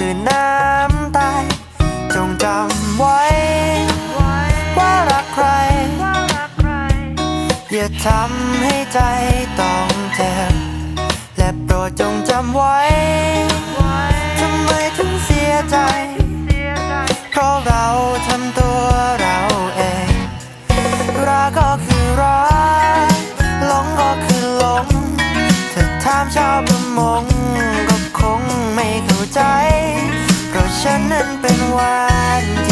ตื่นน้ำตายจงจำไว้ ว่ารักใคร อย่าทำให้ใจต้องเจ็บ และโปรดจงจำไว้ ทำไมถึงเสียใจ เพราะเราทำตัวเราเอง รักก็คือรักหลงก็คือหลง ถ้าถามชาวประมงก็คงไม่เข้าใจ ฉันนั้นเป็นวัน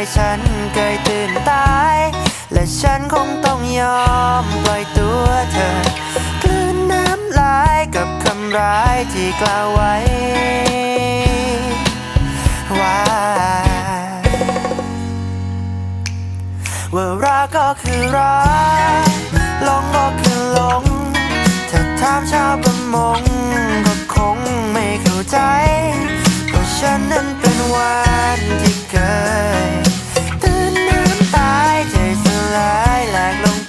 ยฉันเกยตื่นตาย และฉันคงต้องยอมปล่อยตัวเธอ กลืนน้ำลายกับคำร้ายที่กล่าวไว้ ว่า ว่ารักก็คือรักหลงก็คือหลง ถ้าถามชาวประมงก็คงไม่เข้าใจ เพราะฉันนั้นเป็นวานที่เคย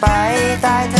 ไปใต้ทะ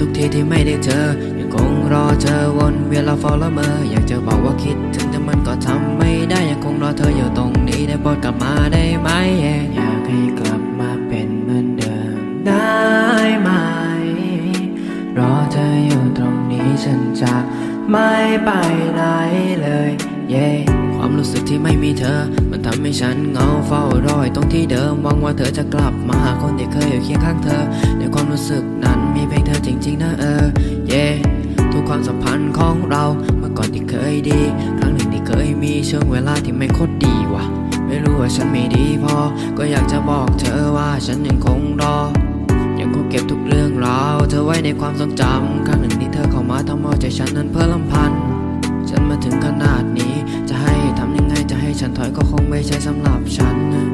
ทุกทีที่ไม่ได้เจอ ยังคงรอเธอวนเวียนเราเฝ้าละเมออยากจะบอกว่าคิดถึงแต่มันก็ทำไม่ได้ยังคงรอเธออยู่ตรงนี้ได้โปรดกลับมาได้ไหมอยากให้กลับมาเป็นเหมือนเดิมได้ไหม รอเธออยู่ตรงนี้ฉันจะไม่ไปไหนเลยเย่ความรู้สึกที่ไม่มีเธอ มันทำให้ฉันเหงาเฝ้ารอยตรงที่เดิมหวังว่าเธอจะกลับมาหาคนที่เคยอยู่เคียงข้างเธอ ในความรู้สึกนั้นมีเพียง จริงๆนะเออ เย่ทุกความสัมพันธ์ของเราเมื่อก่อนที่เคยดี ครั้งหนึ่งที่เคยมีช่วงเวลาที่ไม่โคตรดีว่ะ ไม่รู้ว่าฉันไม่ดีพอ ก็อยากจะบอกเธอว่าฉันยังคงรอ ยังคงเก็บทุกเรื่องราวเธอไว้ในความทรงจำครั้งหนึ่งที่เธอเข้ามาทำเอาใจฉันนั้นเพื่อลำพัน ฉันมาถึงขนาดนี้ จะให้ทำยังไงจะให้ฉันถอยก็คงไม่ใช่สำหรับฉันนะ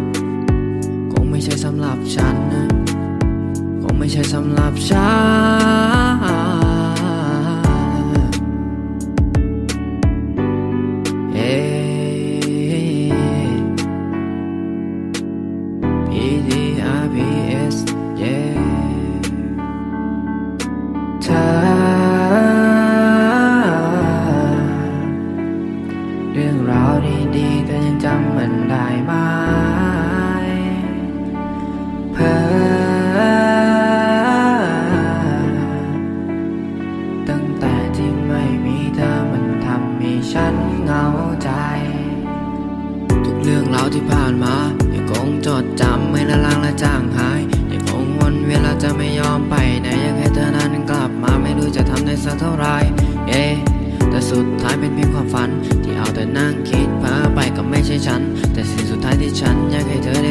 คงไม่ใช่สำหรับฉันนะ ไม่ใช่สำหรับฉันเฮ้ P D R P S yeah เธอ เท่าไรเอแต่สุดท้ายเป็นเพียงความฝัน ที่เอาแต่นั่งคิดเพ้อไปก็ไม่ใช่ฉัน แต่สิ่งสุดท้ายที่ฉันอยากให้เธอ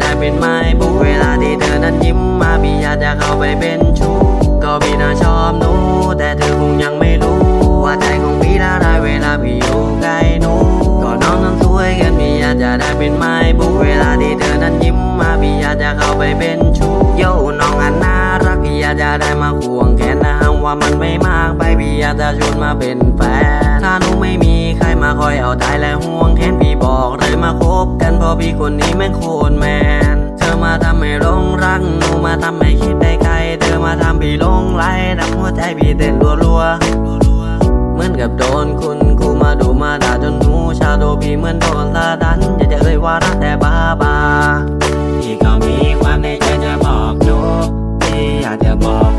ได้เป็นไม้บุกเวลาที่เธอนั้นยิ้มมาพี่อยากจะเข้าไปเป็นชู้ก็พี่น่าชอบหนู แต่เธอคงยังไม่รู้ ว่าใจของพี่ละลายเวลาพี่อยู่ใกล้หนูก็น้องนั้นสวยเกินพี่อยากจะได้เป็นไม้บุกเวลาที่เธอนั้นยิ้มมาพี่อยากจะเข้าไปเป็นชู้โย่น้องอันน่ารักพี่อยากจะได้มาควงแขนนะห้ามว่ามันไม่มากไปพี่อยากจะชวนมาเป็นแฟนถ้าหนู มาคอยเอาใจและห่วงแขนพี่บอกเลยมาคบกันเพราะพี่คนนี้แม่งโคตรแมน เธอมาทำให้หลงรักหนูมาทำให้คิดได้ไกล เธอมาทำพี่ลงไหลทำหัวใจพี่เต้นรัวๆ เหมือนกับโดนคุณครูมาดูมาด่าจนหูชาโดพี่เหมือนโดนลาดันอยากจะเอ่ยว่ารักแต่บ้าบาพี่ก็มีความในใจจะบอกหนูพี่อยากจะบอก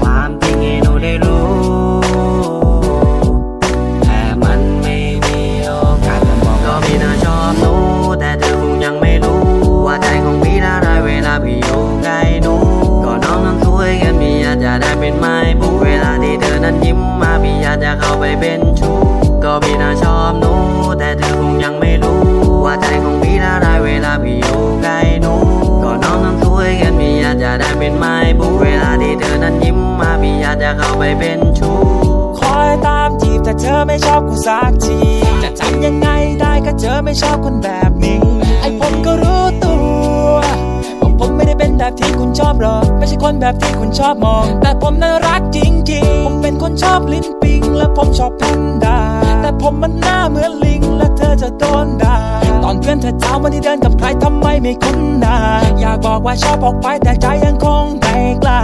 เป็นไม้บุกเวลาที่เธอนั้นยิ้มมาพี่อยากจะเข้าไปเป็นชู้ก็พี่น่าชอบหนู แต่เธอคงยังไม่รู้ ว่าใจของพี่ละลายเวลาพี่อยู่ใกล้หนูก็น้องนั้นสวยกินพี่อยากจะได้เป็นไม้บุกเวลาที่เธอนั้นยิ้มมาพี่อยากจะเข้าไปเป็นชู้คอยตามจีบแต่เธอไม่ชอบกูสักทีจะทำยังไงได้ก็เธอไม่ชอบคนแบบ คนแบบที่คุณชอบมอง แต่ผมน่ารักจริงๆ ผมเป็นคนชอบลิ้นปิง และผมชอบแพนด้าแต่ผมมันหน้าเหมือนลิง และเธอจะโดนด่าตอนเพื่อนเธอถามว่าที่เดินกับใครทำไมไม่คุ้นหน้าอยากบอกว่าชอบออกไปแต่ใจยังคงไม่กล้า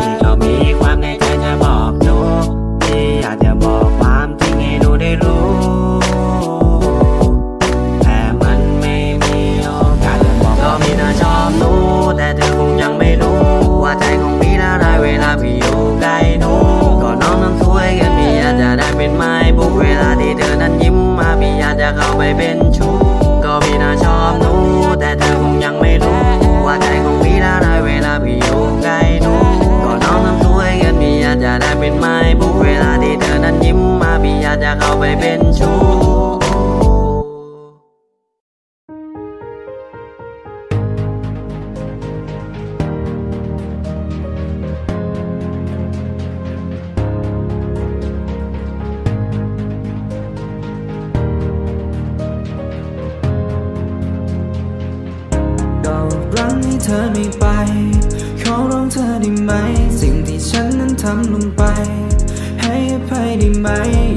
พี่ก็มีความในใจ ไป ขอร้องเธอได้ไหม สิ่งที่ฉันนั้นทำลงไป ให้อภัยได้ไหม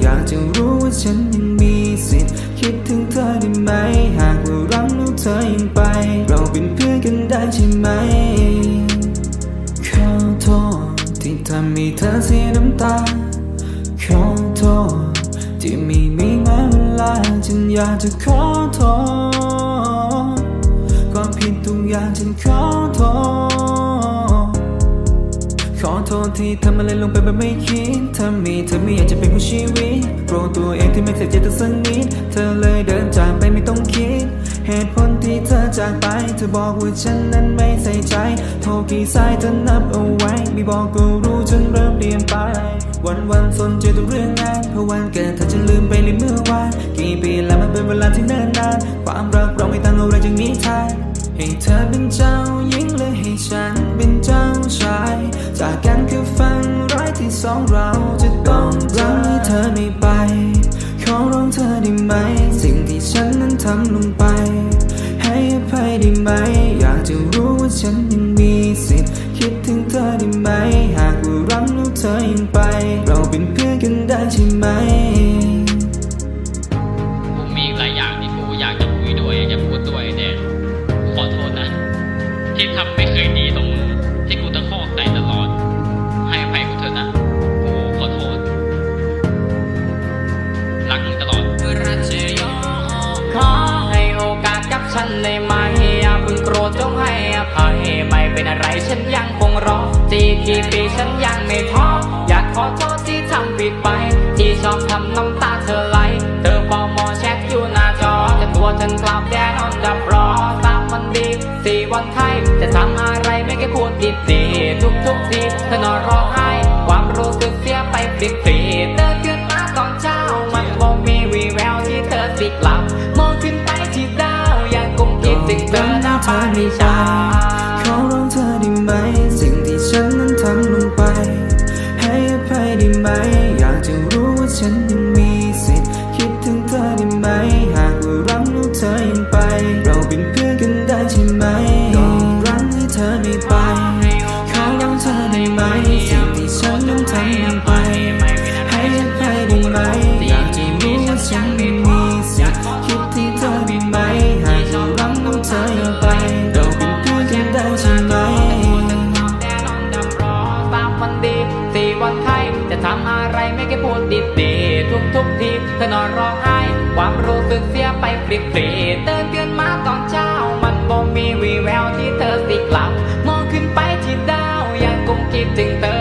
อยากจะรู้ว่าฉันยังมีสิทธิ์ คิดถึงเธอได้ไหม หากว่ารักแล้วเธอยังไป เราเป็นเพื่อนกันได้ใช่ไหม ขอโทษที่ทำให้เธอเสียน้ำตา ขอโทษที่ไม่มีแม้เวลา ฉันอยากจะขอโทษ ผิดทุกอย่างฉันขอโทษ ขอโทษที่ทำอะไรลงไปแบบไม่คิดทำให้เธอไม่อยากจะเป็นผู้ชีวิตโปรตัวเองที่ไม่เคยเจอเธอสักนิด เธอเลยเดินจากไปไม่ต้องคิด เหตุผลที่เธอจากไป เธอบอกว่าฉันนั้นไม่ใส่ใจ โทรกี่สายเธอนับเอาไว้ ไม่บอกก็รู้จนเริ่มเปลี่ยนไป วันวันสนใจแต่เรื่องงานเพราะวันเกิดเธอจะลืมไปเลยเมื่อวานกี่ปีแล้วมันเป็นเวลาที่เนิ่นนานความรักเราไม่ต่างอะไรจากนิทาน ให้เธอเป็นเจ้า ฉันยังคงรอจีกี่ปีฉันยังไม่ท้ออยากขอโทษที่ทำผิดไป ที่ชอบทำน้ำตาเธอไหล เธอเฝ้ามอแชทอยู่หน้าจอแต่ตัวฉันกลับแดนออนดับรอตามมันดีสี่วันไทยจะทำอะไรไม่แค่พูดผิดดีทุกทุกทีเธอนอนร้องไห้ ความรู้สึกเสียไปฟรีๆเธอขึ้นมาตอนเช้ามันบ่มีวีแววที่เธอสิกลับมองขึ้นไปที่ดาวยังคงคิดถึงเธอหน้าปานิชา ร้องไห้ ความรู้สึกเสียไปฟรีฟรีๆเตือนเตือนมาตอนเช้า มันบ่มีวีแววที่เธอสิกลับ มองขึ้นไปที่ดาวยังคงคิดถึงเธอ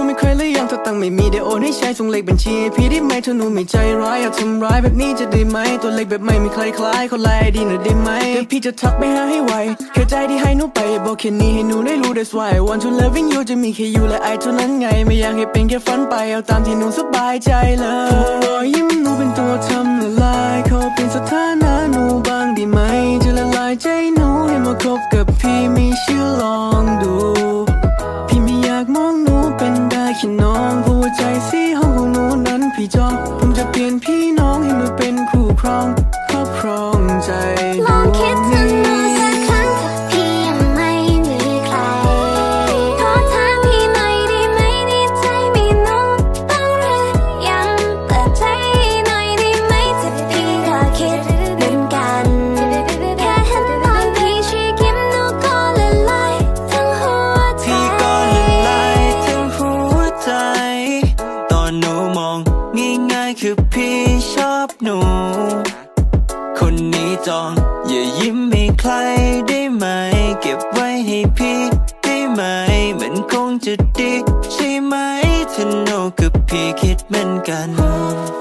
จนหนูไม่เคยเลยยังถ้าตังไม่มีเดี๋ยวโอนให้ใช้ส่งเลขบัญชีพี่ได้ไหมถ้าหนูไม่ใจร้ายอยากทำร้ายแบบนี้จะได้ไหมตัวเล็กแบบไม่มีใครคล้ายคนลายดีหน่อยได้ไหมเดี๋ยวพี่จะทักไปหาให้ไวแค่ใจที่ให้หนูไปบอกแค่นี้ให้หนูได้รู้ that's why I want to loving you จะมีแค่ you และไอเท่านั้นไง ไม่อยากให้เป็นแค่ฝันไปเอาตามที่หนูสบายใจเลยรอยยิ้มหนูเป็นตัวทำละลายขอเป็นสถานะหนูบ้างด้ไหมจะละลายใจหนูให้มาคบกับพี่ไม่เชื่อลองดู พี่จองผมจะเปลี่ยนพี่น้องให้มาเป็นคู่ครองครอบครอง นูกับพี่คิดเหมือนกัน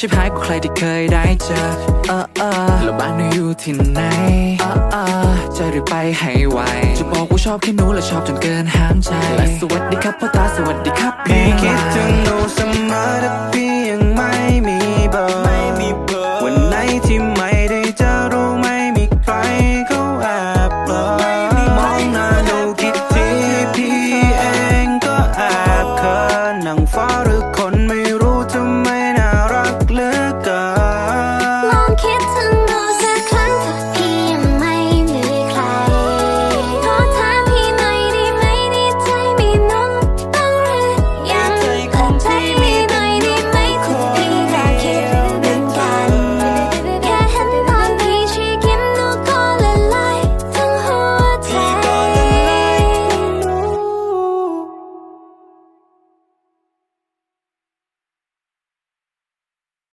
ชิบหายกว่าใครที่เคยได้เจอเออเออแล้วบ้านหนูอยู่ที่ไหนเออเออจะรีบไปให้ไวจะบอกว่าชอบแค่หนูและชอบจนเกินห้ามใจและสวัสดีครับพ่อตาสวัสดีครับพี่ม่คิดถึงหนูเสมอแต่พี่